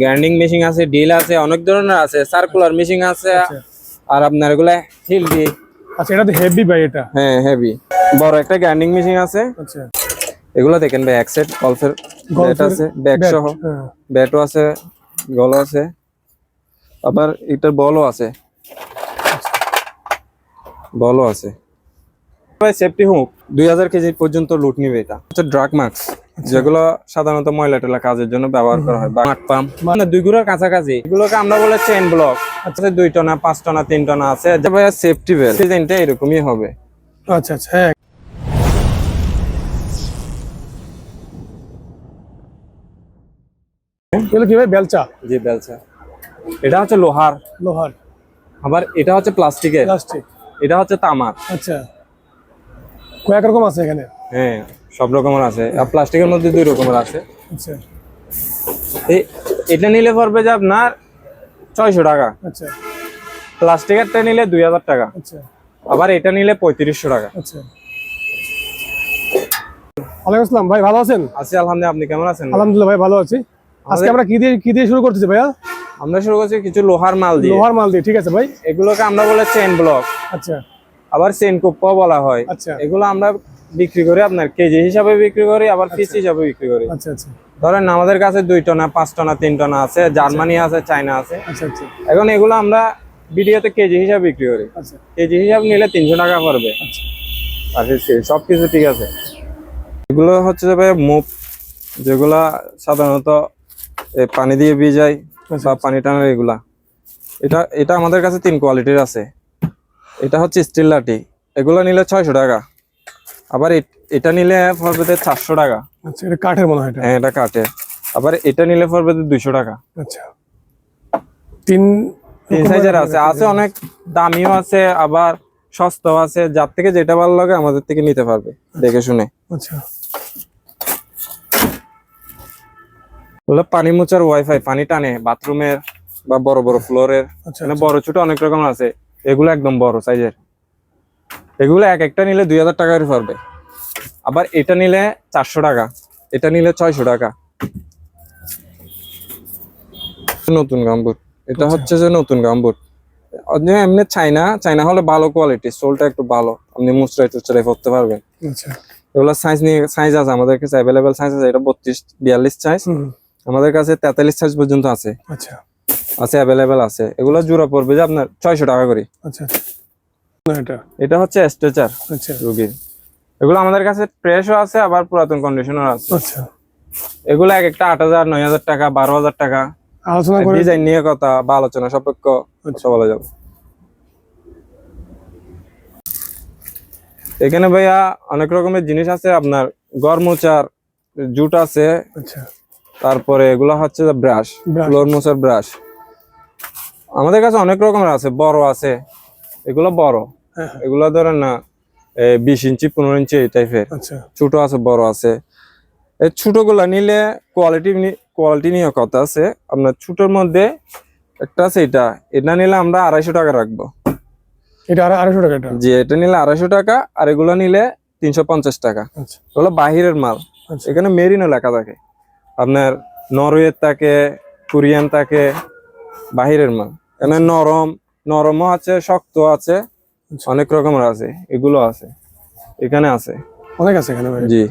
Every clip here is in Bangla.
গ্রাইন্ডিং মেশিন আছে ডিল আছে অনেক ধরনের আছে সার্কুলার মেশিন আছে আচ্ছা। আর আপনার এগুলা হিল দি আচ্ছা এটা তো হেভি ভাই এটা। হ্যাঁ হেভি বড় একটা গ্রাইন্ডিং মেশিন আছে। আচ্ছা। এগুলো দেখেন ভাই এক সেট গল্ফের ব্যাট আছে ব্যাগ ব্যাট, সহ। ব্যাটও আছে গলও আছে। আবার এটার বলও আছে। বলও আছে। সেফটি হুক দুই হাজার কেজি পর্যন্ত লুট নিবে এটা। ড্রাগ মাস্ক যেগুলো সাধারণত ময়লা টেলা কাজের জন্য ব্যবহার করা হয় বা পাম্প মানে দুই গুড়ার কাছাকাছি। এগুলোকে আমরা বলে চেন ব্লক আচ্ছা দুই টনা পাঁচ টনা তিন টনা আছে। সেফটি বেল ডিজাইনটা এরকমই হবে। আচ্ছা আচ্ছা হ্যাঁ। এগুলো কি ভাই বেলচা? জি বেলচা। এটা হচ্ছে লোহার। লোহার। আবার এটা হচ্ছে প্লাস্টিকের প্লাস্টিক এটা হচ্ছে তামার। আচ্ছা। কয়েক রকম আছে এখানে। হ্যাঁ। সব রকমের আছে। আর প্লাস্টিকের মধ্যে দুই রকমের আছে। আচ্ছা। এটা নিলে পড়বে যে আপনার ছয়শো টাকা। আচ্ছা। প্লাস্টিকেরটা নিলে দুই হাজার টাকা। আচ্ছা। আবার এটা নিলে পঁয়ত্রিশশো টাকা। আচ্ছা। ওয়ালাইকুম আসসালাম ভাই ভালো আছেন? আছি আলহামদুলিল্লাহ। আপনি কেমন আছেন? আলহামদুলিল্লাহ ভাই ভালো আছি। আজকে আমরা কি দিয়ে কি দিয়ে শুরু করতেছি ভাইয়া? আমরা শুরু করছি কিছু লোহার মাল দিয়ে। লোহার মাল দিয়ে ঠিক আছে ভাই? এগুলোকে আমরা বলে চেন ব্লক আচ্ছা। আবার চেন কুপ্পাও বলা হয়। আচ্ছা। এগুলো আমরা বিক্রি করি আপনার কেজি হিসাবে বিক্রি করি আবার পিস হিসাবে বিক্রি করি। আচ্ছা আচ্ছা। ধরেন আমাদের কাছে দুই টনা পাঁচ টনা তিন টনা আছে জার্মানি আছে চায়না আছে। আচ্ছা আচ্ছা। এখন এগুলো আমরা ভিডিওতে কেজি হিসাবে বিক্রি করি। আচ্ছা। কেজি হিসাব নিলে তিনশো টাকা পড়বে। আচ্ছা। আর সব কিছু ঠিক আছে। এগুলো হচ্ছে যে ভাই মুভ যেগুলা সাধারণত পানি দিয়ে ভিজাই আচ্ছা, বা পানি টানার এগুলা। এটা এটা আমাদের কাছে তিন কোয়ালিটির আছে। এটা হচ্ছে স্টিল লাঠি। এগুলো নিলে ছয়শো টাকা। আবার এটা নিলে পড়বে চারশো টাকা। আচ্ছা এটা কাঠের মনে হয় এটা? হ্যাঁ এটা কাটে আবার এটা নিলে পড়বে দুইশো টাকা। আচ্ছা। তিন তিন সাইজের আছে আছে। অনেক দামিও আছে আবার সস্তাও আছে। যার থেকে যেটা ভালো লাগে আমাদের থেকে নিতে পারবে দেখে শুনে। আচ্ছা। হলো পানি মোচার ওয়াইফাই পানি টানে। বাথরুমের বা বড় বড় ফ্লোরের আচ্ছা মানে বড় ছোট অনেক রকম আছে। এগুলো একদম বড় সাইজের। এগুলো এক একটা নিলে দুই হাজার টাকা করে পড়বে। আবার এটা নিলে চারশো টাকা এটা নিলে ছয়শো টাকা। নতুন গাম্বুট এটা হচ্ছে যে নতুন গাম্বুট। এমনি চাইনা চাইনা হলে ভালো কোয়ালিটি সোলটা একটু ভালো আপনি মুচড়াই টুচড়াই পড়তে পারবেন। আচ্ছা। এগুলো সাইজ নিয়ে সাইজ আছে আমাদের কাছে অ্যাভেলেবেল সাইজ আছে এটা বত্রিশ বিয়াল্লিশ সাইজ আমাদের কাছে তেতাল্লিশ সাইজ পর্যন্ত আছে। আচ্ছা। আছে অ্যাভেলেবেল আছে। এগুলো জোড়া পড়বে যে আপনার ছয়শো টাকা করে। আচ্ছা। এটা? এটা হচ্ছে স্ট্রেচার আচ্ছা। রুগীর। এগুলো আমাদের কাছে ফ্রেশও আছে আবার পুরাতন কন্ডিশনার আছে। আচ্ছা। এগুলো এক একটা আট হাজার নয় হাজার টাকা বারো হাজার টাকা। আলোচনা করে ডিজাইন নিয়ে কথা বা আলোচনা সাপেক্ষ কথা বলা যাবে। এখানে ভাইয়া অনেক রকমের জিনিস আছে আপনার গরমোচার জুট আছে। আচ্ছা। তারপরে এগুলো হচ্ছে ব্রাশ। ফ্লোর মোচার ব্রাশ আমাদের কাছে অনেক রকমের আছে বড় আছে। এগুলো বড়। হ্যাঁ, এগুলো ধরেন না বিশ ইঞ্চি পনেরো ইঞ্চি এই টাইপের আচ্ছা। ছোট আছে বড় আছে। এই ছোটগুলা নিলে কোয়ালিটি কোয়ালিটি নিয়ে কথা আছে। আপনার ছোটোর মধ্যে একটা আছে এটা। এটা নিলে আমরা আড়াইশো টাকা রাখব। এটা আর আড়াইশো টাকা এটা? নিলে আড়াইশো টাকা আর এগুলো নিলে তিনশো পঞ্চাশ টাকা। আচ্ছা। এগুলো বাহিরের মাল। আচ্ছা। এখানে লেখা থাকে। আপনার নরওয়ের থাকে কোরিয়ান থাকে বাহিরের মাল। এখানে নরম নরমও আছে শক্ত আছে আচ্ছা। অনেক রকমের আছে এগুলো আছে এখানে আছে। অনেক আছে এখানে জি।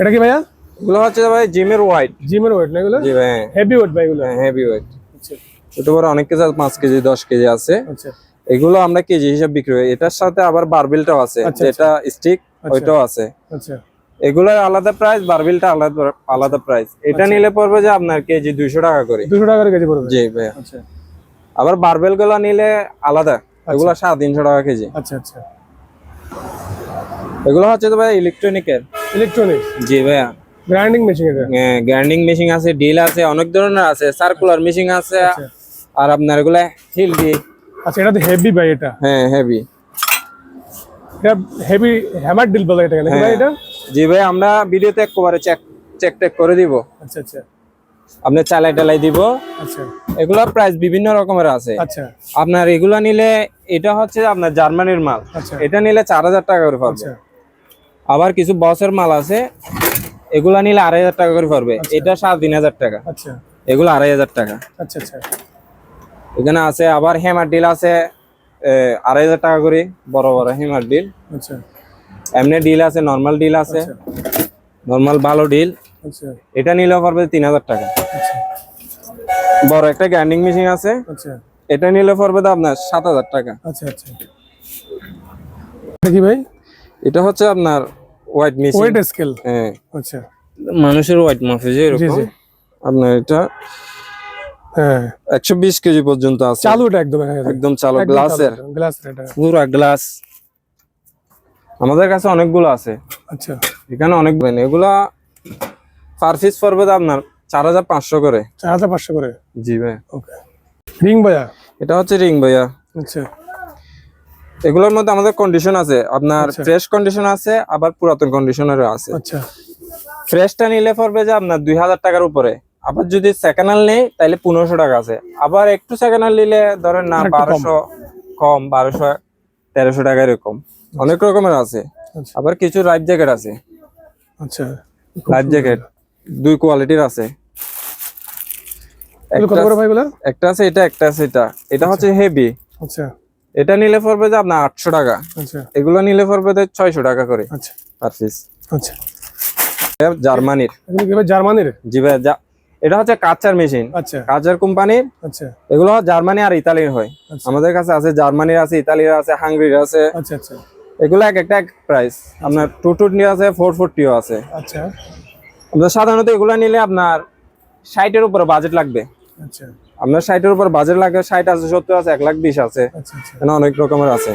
এটা কি ভাইয়া? এগুলো হচ্ছে ভাই জিমের হোয়াইট জিমের ওয়েট না এগুলো? জি ভাই হেভি ওয়েট ভাই এগুলো? হেভি ওয়েট আচ্ছা। ছোট বড় অনেক আছে, পাঁচ কেজি দশ কেজি আছে। আচ্ছা। এগুলো আমরা কেজি হিসাব বিক্রি করি। এটার সাথে আবার বারবিলটাও আছে যেটা স্টিক ওইটাও আছে। আচ্ছা। এগুলোর আলাদা প্রাইস বারবিলটা আলাদা আলাদা প্রাইস এটা। নিলে পড়বে যে আপনার কেজি দুইশো টাকা করে। দুশো টাকা করে কেজি পড়বে? জি ভাইয়া। আচ্ছা। আবার বারবেলগুলো নিলে আলাদা। এগুলো সাড়ে তিনশো টাকা কেজি। আচ্ছা আচ্ছা। এগুলো হচ্ছে তো ভাই ইলেকট্রনিকের ইলেকট্রনিক জি ভাইয়া। গ্রাইন্ডিং মেশিন এটা গ্রাইন্ডিং মেশিন আছে ডিল আছে অনেক ধরনের আছে। সার্কুলার মেশিন আছে। আচ্ছা। আর আপনার এগুলা হিল দি আচ্ছা এটা তো হেভি ভাই এটা। হ্যাঁ হেভি এটা হেভি হ্যামার ডিল বলে এটা হ্যাঁ। এটা? জি ভাই আমরা ভিডিওতে একবারে চেক চেক টেক করে দিব। আচ্ছা আচ্ছা। আপনি চালাই টালাই দিব। আচ্ছা। এগুলা প্রাইস বিভিন্ন রকমের আছে। আচ্ছা। আপনার এগুলা নিলে এটা হচ্ছে আপনার জার্মানির মাল। আচ্ছা। এটা নিলে চার হাজার টাকা করে পাবে আচ্ছা। আবার কিছু বসের মাল আছে এগুলা নিলে আড়াই হাজার টাকা করে পড়বে। এটা সাড়ে তিন হাজার টাকা। আচ্ছা। এগুলো আড়াই হাজার টাকা। আচ্ছা আচ্ছা। এখানে আছে আবার হেমার ডিল আছে আড়াই হাজার টাকা করে। বড় বড় হেমার ডিল আচ্ছা। এমনি ডিল আছে নর্মাল ডিল আছে। নর্মাল ভালো ডিল এটা নিলেও পারবে তিন হাজার টাকা। আচ্ছা। বড় একটা গ্রাইন্ডিং মেশিন আছে। আচ্ছা। এটা নিলে পড়বে তো আপনার সাত হাজার টাকা। আচ্ছা আচ্ছা। দেখি ভাই? এটা হচ্ছে আপনার হোয়াইট মেশিন ওয়েট স্কেল হ্যাঁ। আচ্ছা। মানুষের হোয়াইট মাফে যে এরকম। আপনার এটা হ্যাঁ। একশো বিশ কেজি পর্যন্ত আছে। চালু এটা একদম একদম চালু গ্লাসের গ্লাস এটা। পুরো গ্লাস আমাদের কাছে অনেকগুলো আছে। আচ্ছা। এখানে অনেক এগুলা পার পিস পড়বে আপনার চার হাজার পাঁচশো করে। চার হাজার পাঁচশো করে? জি ভাই। ওকে। রিং ভাইয়া? এটা হচ্ছে রিং ভাইয়া। আচ্ছা। এগুলোর মধ্যে আমাদের কন্ডিশন আছে। আপনার আচ্ছা। ফ্রেশ কন্ডিশন আছে আবার পুরাতন কন্ডিশনেরও আছে। আচ্ছা। ফ্রেশটা নিলে পড়বে যে আপনার দুই হাজার টাকার উপরে। আবার যদি সেকেন্ড হ্যান্ড নেই তাহলে পনেরোশো টাকা আছে। আবার একটু সেকেন্ড হ্যান্ড নিলে ধরেন না। বারোশো কম বারোশো তেরোশো টাকা এরকম। অনেক রকমের আছে। আচ্ছা। আবার কিছু লাইফ জ্যাকেট আছে। আচ্ছা। লাইফ জ্যাকেট দুই কোয়ালিটির আছে। একটা- আছে এটা একটা আছে এটা। এটা হচ্ছে হেভি। আচ্ছা। এটা নিলে পড়বে যে আপনার আটশো টাকা। আচ্ছা। এগুলো নিলে পড়বে যে ছয়শো টাকা করে আচ্ছা। পার পিস আচ্ছা। জার্মানির। জার্মানির? জি ভাই এটা হচ্ছে কাচার মেশিন। আচ্ছা। কাচার কোম্পানির। আচ্ছা। এগুলো জার্মানি আর ইতালির হয়। আচ্ছা। আমাদের কাছে আছে জার্মানির আছে ইতালির আছে হাঙ্গেরির আছে। আচ্ছা আচ্ছা। এগুলো এক একটা এক প্রাইস আপনার টু টু আছে ফোর ফোরটিও আছে। আচ্ছা। সাধারণত এগুলো নিলে আপনার ষাটের উপরে বাজেট লাগবে। আচ্ছা। আপনার ষাটের উপর বাজেট লাগবে ষাট আছে সত্তর আছে এক লাখ বিশ আছে। আচ্ছা আচ্ছা। অনেক রকমের আছে।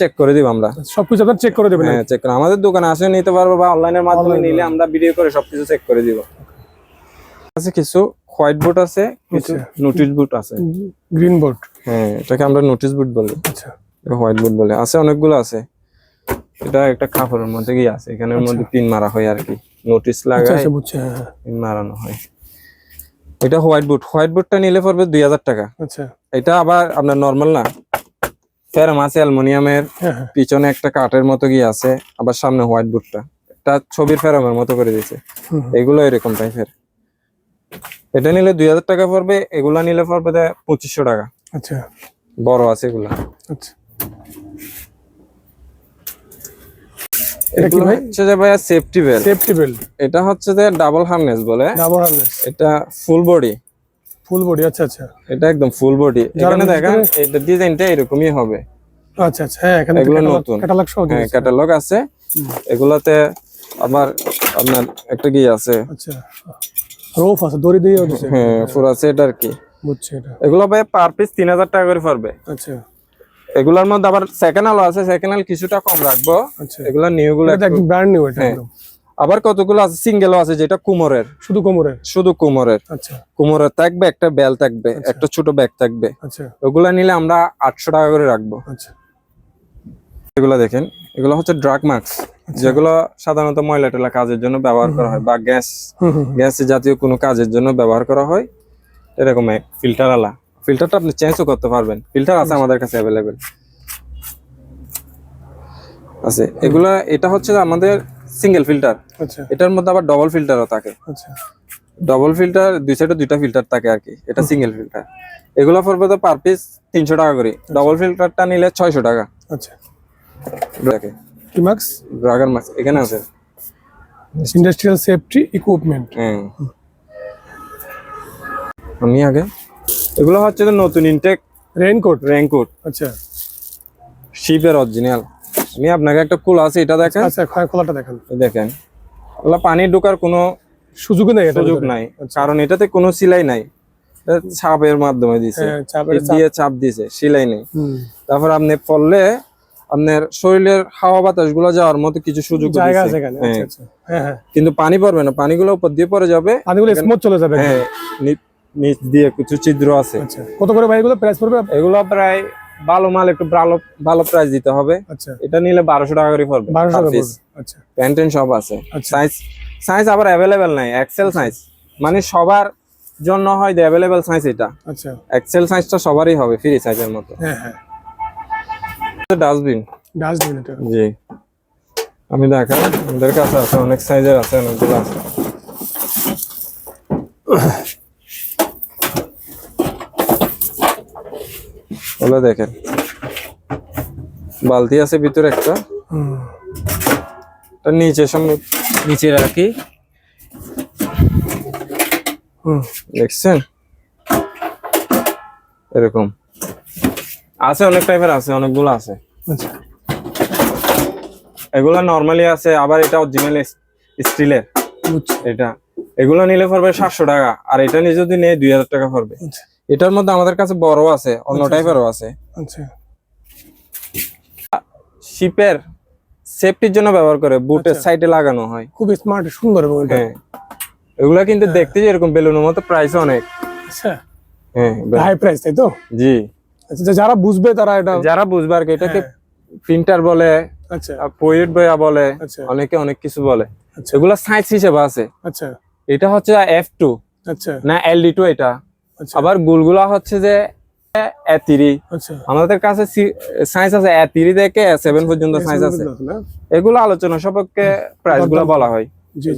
চেক করে দিব আমরা। সবকিছু আপনার চেক করে দেবেন হ্যাঁ চেক করে। আমাদের দোকানে আসে নিতে পারব বা অনলাইনের মাধ্যমে নিলে আমরা ভিডিও করে সবকিছু চেক করে দিব। আছে কিছু হোয়াইট বোর্ড আছে কিছু আচ্ছা। নোটিশ বোর্ড আছে। গ্রিন বোর্ড হ্যাঁ এটাকে আমরা নোটিশ বোর্ড বলি। আচ্ছা। হোয়াইট বোর্ড বলে। আছে অনেকগুলো আছে। এটা একটা কাপড়ের মধ্যে গিয়ে আছে। এখানের মধ্যে পিন মারা হয় আর কি। নোটিশ আচ্ছা লাগায় আচ্ছা হ্যাঁ হ্যাঁ। পিন মারানো হয়। এটা হোয়াইট বোর্ড। হোয়াইট বোর্ডটা নিলে পড়বে দুই হাজার টাকা। আচ্ছা। এটা আবার আপনার নর্মাল না। ফেরাম আছে অ্যালুমিনিয়ামের। হ্যাঁ পিছনে একটা কাঠের মতো গিয়ে আছে। আবার সামনে হোয়াইট বোর্ডটা। একটা ছবির ফেরামের মতো করে দিয়েছে। এগুলো এরকম টাইপের এটা নিলে দুই হাজার টাকা পড়বে। এগুলা নিলে পড়বে পঁচিশশো টাকা। আচ্ছা। বড় আছে এগুলা। আচ্ছা। এটা কি এগুলো ভাই? হচ্ছে যে ভাইয়া সেফটি বেল্ট সেফটি বেল্ট এটা হচ্ছে যে ডাবল হার্নেস বলে। ডাবল হার্নেস এটা ফুল বডি ফুল বডি আচ্ছা আচ্ছা। এটা একদম ফুল বডি এখানে দেখেন এটা ডিজাইনটা এরকমই হবে। আচ্ছা আচ্ছা হ্যাঁ এখানে এগুলো নতুন। ক্যাটালগ সহ হ্যাঁ ক্যাটালগ আছে। এগুলাতে আবার আপনার একটা কি আছে? আচ্ছা রোফ আছে দড়ি দিয়ে হ্যাঁ ফুল আছে এটা আর কি। বুঝছি এটা। এগুলো ভাই পার পিস তিন হাজার টাকা করে পড়বে। আচ্ছা। এগুলোর মধ্যে আবার সেকেন্ড আলো আছে সেকেন্ড কিছুটা কম রাখব। আচ্ছা। এগুলা নিউ গুলো ব্র্যান্ড নিউ এটা হ্যাঁ। আবার কতগুলো আছে? সিঙ্গেলও আছে যেটা কুমোরের। শুধু কোমরে শুধু কুমোরের। আচ্ছা। কুমোরের থাকবে একটা বেল থাকবে একটা ছোট ব্যাগ থাকবে। আচ্ছা। ওগুলা নিলে আমরা আটশো টাকা করে রাখব। আচ্ছা। এগুলো দেখেন এগুলো হচ্ছে ড্রাগ মাস্ক যেগুলো সাধারণত ময়লা টেলা কাজের জন্য ব্যবহার করা হয় বা গ্যাস গ্যাস জাতীয় কোনো কাজের জন্য ব্যবহার করা হয়। এরকম এক ফিল্টার আলা। ফিল্টারটা আপনি চেঞ্জও করতে পারবেন। ফিল্টার আছে আমাদের কাছে অ্যাভেলেবেল আছে। এগুলা এটা হচ্ছে আমাদের সিঙ্গেল ফিল্টার আচ্ছা। এটার মধ্যে আবার ডবল ফিল্টারও থাকে। আচ্ছা। ডবল ফিল্টার দুই সাইডে দুইটা ফিল্টার থাকে আর কি। এটা সিঙ্গেল ফিল্টার এগুলো পড়বে তো পার পিস তিনশো টাকা করে। ডবল ফিল্টারটা নিলে ছয়শো টাকা। আচ্ছা। কি মার্কস ড্রাগন মাছ এখানে আছে। ইন্ডাস্ট্রিয়াল সেফটি ইকুইপমেন্ট হ্যাঁ আমি আগে এগুলো হচ্ছে যে নতুন ইনটেক রেইনকোট র্যাঙ্কুট আচ্ছা। শিপের অরিজিনাল আমি আপনাকে একটা কুল আছে এটা দেখেন? আচ্ছা খোলাটা দেখেন। দেখেন। ওগুলো পানি ঢোকার কোনো সুযোগ নেই এটা সুযোগ নাই। কারণ এটাতে কোনো সিলাই নাই। চাপের মাধ্যমে দিছে। হ্যাঁ দিয়ে চাপ দিছে সিলাই নেই। তারপর আপনি পড়লে আপনার শরীরের হাওয়া বাতাসগুলো যাওয়ার মতো কিছু সুযোগ জায়গা আছে এখানে। আচ্ছা আচ্ছা। হ্যাঁ হ্যাঁ। কিন্তু পানি পড়বে না পানিগুলো উপর দিয়ে পড়ে যাবে। পানিগুলো স্মুথ চলে যাবে হ্যাঁ নিচ দিয়ে কিছু ছিদ্র আছে। আচ্ছা কত করে ভাই এগুলো প্রাইস পড়বে? এগুলো প্রায় ভালো মাল একটু ভালো ভালো প্রাইস দিতে হবে। আচ্ছা। এটা নিলে বারোশো টাকা করে পড়বে বারোশো টাকা আচ্ছা। প্যান্টেন সব আছে। আচ্ছা। সাইজ সাইজ আবার অ্যাভেলেবেল নাই এক্সেল সাইজ মানে সবার জন্য হয় অ্যাভেলেবেল সাইজ এটা। আচ্ছা। এক্সেল সাইজটা সবারই হবে ফ্রি সাইজের মতো। হ্যাঁ হ্যাঁ। ডাস্টবিন ডাস্টবিন এটা। জি। আমি দেখাই আমাদের কাছে আছে অনেক সাইজের আছে অনেকগুলো আছে। ওগুলো দেখেন। বালতি আছে ভিতরে একটা। নিচে সামনে নিচে রাখি। দেখছেন? এরকম। আছে অনেক টাইপের আছে অনেকগুলো আছে। আচ্ছা। এগুলা নর্মালি আছে আবার এটা অরিজিনাল স্টিলের এটা। এগুলো নিলে পড়বে সাতশো টাকা আর এটা নিয়ে যদি নেই দুই হাজার টাকা পড়বে। আচ্ছা। এটার মধ্যে আমাদের কাছে বড় আছে অন্য টাইপেরও আছে। আচ্ছা। শিপের সেফটির জন্য ব্যবহার করে বুটের আচ্ছা। সাইডে লাগানো হয়। খুব স্মার্ট সুন্দর এবং এটা। হ্যাঁ। এগুলা কিন্তু দেখতে যেরকম বেলুনের মতো প্রাইস অনেক। আচ্ছা। হ্যাঁ হাই প্রাইস তাই তো? জি। আচ্ছা যারা বুঝবে তারা এটা যারা বুঝবে আর কি এটাকে হ্যাঁ। প্রিন্টার বলে আচ্ছা। পোয়েট বয়া বলে আচ্ছা। অনেকে অনেক কিছু বলে। আচ্ছা। এগুলা সাইজ হিসেবে আছে। আচ্ছা। এটা হচ্ছে এফ টু আচ্ছা। না এলডি টু এটা? আচ্ছা আবার গুলগুলা হচ্ছে যে এ আচ্ছা। আমাদের কাছে সাইজ আছে এ তিরি থেকে সেভেন পর্যন্ত সাইজ আছে। এগুলো আলোচনা সপক্ষে প্রাইসগুলা বলা হয়। জি।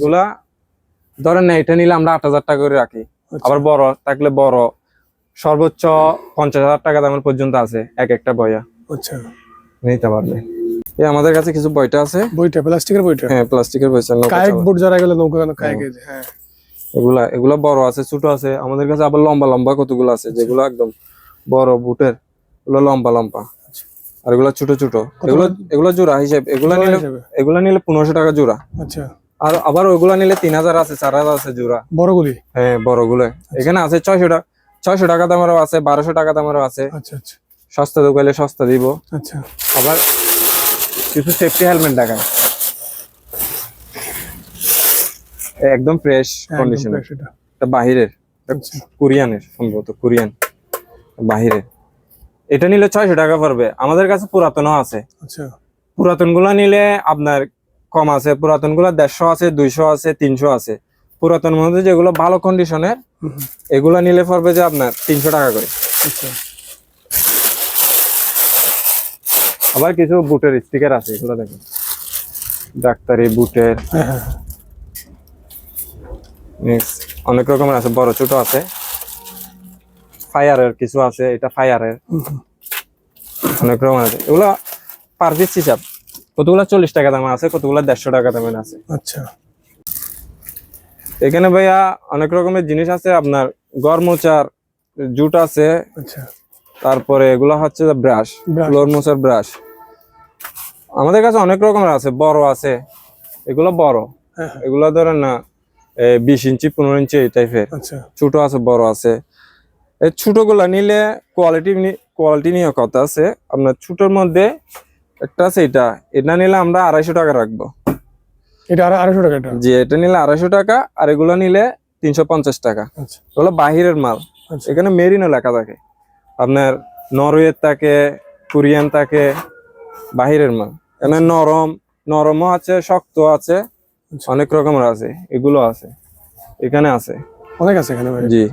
ধরেন না এটা নিলে আমরা আট হাজার টাকা করে রাখি। আচ্ছা, আবার বড় থাকলে বড়। সর্বোচ্চ পঞ্চাশ হাজার টাকা দামের পর্যন্ত আছে এক একটা বইয়া। আচ্ছা। নিতে পারবে। এই আমাদের কাছে কিছু বইটা আছে। বইটা প্লাস্টিকের বইটা? হ্যাঁ প্লাস্টিকের বই আছে, নৌকা বোর্ড যারা গেলে নৌকা কায়েক হ্যাঁ। এগুলা এগুলা বড় আছে ছোট আছে। আমাদের কাছে আবার লম্বা লম্বা কতগুলো আছে যেগুলো একদম বড় বুটের। এগুলো লম্বা লম্বা। আর এগুলো ছোট ছোট। এগুলো এগুলো জোড়া হিসেবে এগুলা নিলে? এগুলা নিলে পনেরোশো টাকা জোড়া। আচ্ছা। আর আবার ওইগুলা নিলে তিন হাজার আছে চার হাজার আছে জোড়া। বড়গুলি? হ্যাঁ বড়গুলো। এখানে আছে ছয়শো টাকা ছয়শো টাকা দামেরও আছে বারোশো টাকা দামেরও আছে। আচ্ছা আচ্ছা। সস্তা দোকানে সস্তা দিব। আচ্ছা। আবার কিছু সেফটি হেলমেট দেখায় একদম ফ্রেশ কন্ডিশন এটা। বাহিরের আচ্ছা। কোরিয়ানের সম্ভবত কোরিয়ান বাহিরের এটা নিলে ছয়শো টাকা পড়বে। আমাদের কাছে পুরাতনও আছে। আচ্ছা। পুরাতনগুলা নিলে আপনার কম আছে পুরাতনগুলা দেড়শো আছে দুইশো আছে তিনশো আছে। পুরাতন মধ্যে যেগুলো ভালো কন্ডিশনের এগুলা নিলে পড়বে যে আপনার তিনশো টাকা করে। আচ্ছা। আবার কিছু বুটের স্টিকার আছে এগুলো দেখুন। ডাক্তারি বুটের। হ্যাঁ হ্যাঁ হ্যাঁ। নেক্সট অনেক রকমের আছে বড় ছোট আছে। ফায়ারের কিছু আছে এটা ফায়ারের অনেক রকমের আছে। এগুলো পার পিস হিসাব। কতগুলো চল্লিশ টাকা দামে আছে কতগুলো দেড়শো টাকা দামের আছে। আচ্ছা। এখানে ভাইয়া অনেক রকমের জিনিস আছে আপনার গড় মোচার জুট আছে। আচ্ছা। তারপরে এগুলো হচ্ছে ব্রাশ ফ্লোর মোচার ব্রাশ আমাদের কাছে অনেক রকমের আছে বড় আছে। এগুলো বড়। হ্যাঁ হ্যাঁ, এগুলো ধরেন না বিশ ইঞ্চি পনেরো ইঞ্চি এই টাইপের আচ্ছা। ছোট আছে বড় আছে। এই ছোটগুলা নিলে কোয়ালিটি কোয়ালিটি নিয়ে কথা আছে। আপনার ছোটোর মধ্যে একটা আছে এটা। এটা নিলে আমরা আড়াইশো টাকা রাখব। এটা আড়াইশো টাকা এটা? নিলে আড়াইশো টাকা আর এগুলো নিলে তিনশো পঞ্চাশ টাকা। আচ্ছা। এগুলো বাহিরের মাল। আচ্ছা। এখানে লেখা থাকে। আপনার নরওয়ের থাকে কোরিয়ান থাকে বাহিরের মাল। এখানে নরম নরমও আছে শক্ত আছে। অনেক রকমের আছে এগুলো আছে এখানে আছে। অনেক আছে এখানে জি।